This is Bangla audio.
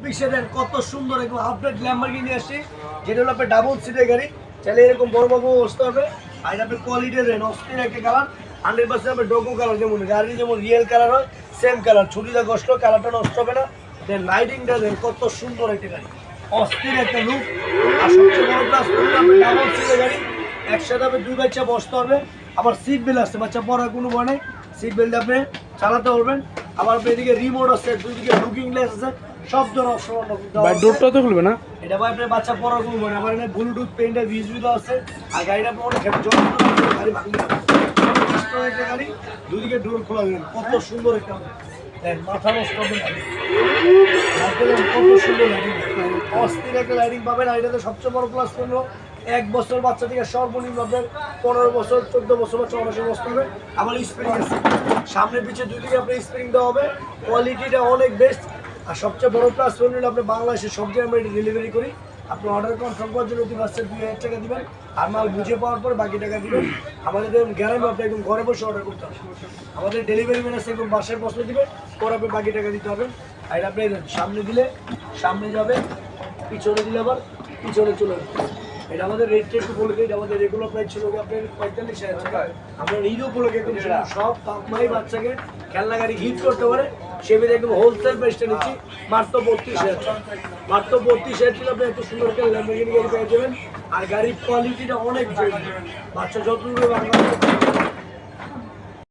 চব্বিশে দেন, কত সুন্দর একদম আপডেট ল্যাম্বরগিনি আসছে। যেটা হলো আপনার ডাবল সিটের গাড়ি। চাইলে এরকম বড় বড় বসতে হবে। আর এটা আপনার কোয়ালিটির দেন, অস্থির একটা কালার হান্ড্রেড পার্সেন্ট আপনার ডোকো কালার যেমন গাড়ি যেমন রিয়েল কালার হয় সেম কালার ছুটিটা কষ্ট কালারটা নষ্ট হবে না। দেন লাইটিংটা দেন, কত সুন্দর একটা গাড়ি। অস্থির একটা লুক আর সবচেয়ে বড় প্লাস ডাবল সিটের গাড়ি। একসাথে আপনি দুই বাচ্চা বসতে হবে। আবার সিট বেল্ট আসছে বাচ্চা পড়ার কোনো ভয় নেই সিট বেল্ট আপনি চালাতে পারবেন। আবার আপনি এদিকে রিমোট আছে দুদিকে লুকিং গ্লাস আছে। সব ভাই ডোরটা তো খুলবে না? এটা ভাই আপনার বাচ্চা কোনো ভয় নেই আবার এখানে ব্লুটুথ পেন্টার ভিজুয়াল আছে। আর গাড়িটা অনেক গাড়ি ভাঙবে না। একটা গাড়ি দুদিকে ডোর খোলা দেবেন কত সুন্দর একটা মাথা নষ্ট হবে না। কত সুন্দর লাইটিং অস্থির একটা লাইটিং পাবেন। আর এটাতে সবচেয়ে বড় প্লাস হলো এক বছর বাচ্চা থেকে সর্বনিম্ন আপনার পনেরো বছর চোদ্দ বছর বা ছ বছর হবে আবার স্প্রিং আছে। সামনে পিছিয়ে দুই দিকে আপনার স্প্রিং দেওয়া হবে। কোয়ালিটিটা অনেক বেস্ট আর সবচেয়ে বড় প্লাস পয়েন্ট হলো আপনি বাংলাদেশের সব জায়গায় আমরা এটা ডেলিভারি করি। আপনি অর্ডার কনফার্ম করার জন্য অতি বাচ্চা দুই হাজার টাকা দেবেন। আর মাল বুঝে পাওয়ার পর বাকি টাকা দেবেন। আমাদের দেখুন গ্যারান্টি আপনি একদম ঘরে বসে অর্ডার করতে হবে। আমাদের ডেলিভারি ম্যান আছে একদম বাসায় পৌঁছে দিবে পরে আপনি বাকি টাকা দিতে হবে। আর আপনি সামনে দিলে সামনে যাবে পিছনে দিলে আবার পিছনে চলে যাবে। এটা আমাদের রেটটা একটু বলে দিই আমাদের রেগুলার প্রাইস ছিল আপনার পঁয়তাল্লিশ হাজার টাকা। আমরা ঈদ উপলক্ষে সব পাকমাই বাচ্চাকে খেলনা গাড়ি হিট করতে পারে। সেভাবে একদম হোলসেল প্রাইসটা নিচ্ছি। মাত্র বত্রিশ হাজার। মাত্র বত্রিশ হাজার টাকা আপনি এত সুন্দর করে ল্যাম্বরগিনি গাড়ি পেয়ে যাবেন। আর গাড়ির কোয়ালিটিটা অনেক বাচ্চা যতটুকু বাংলাদেশে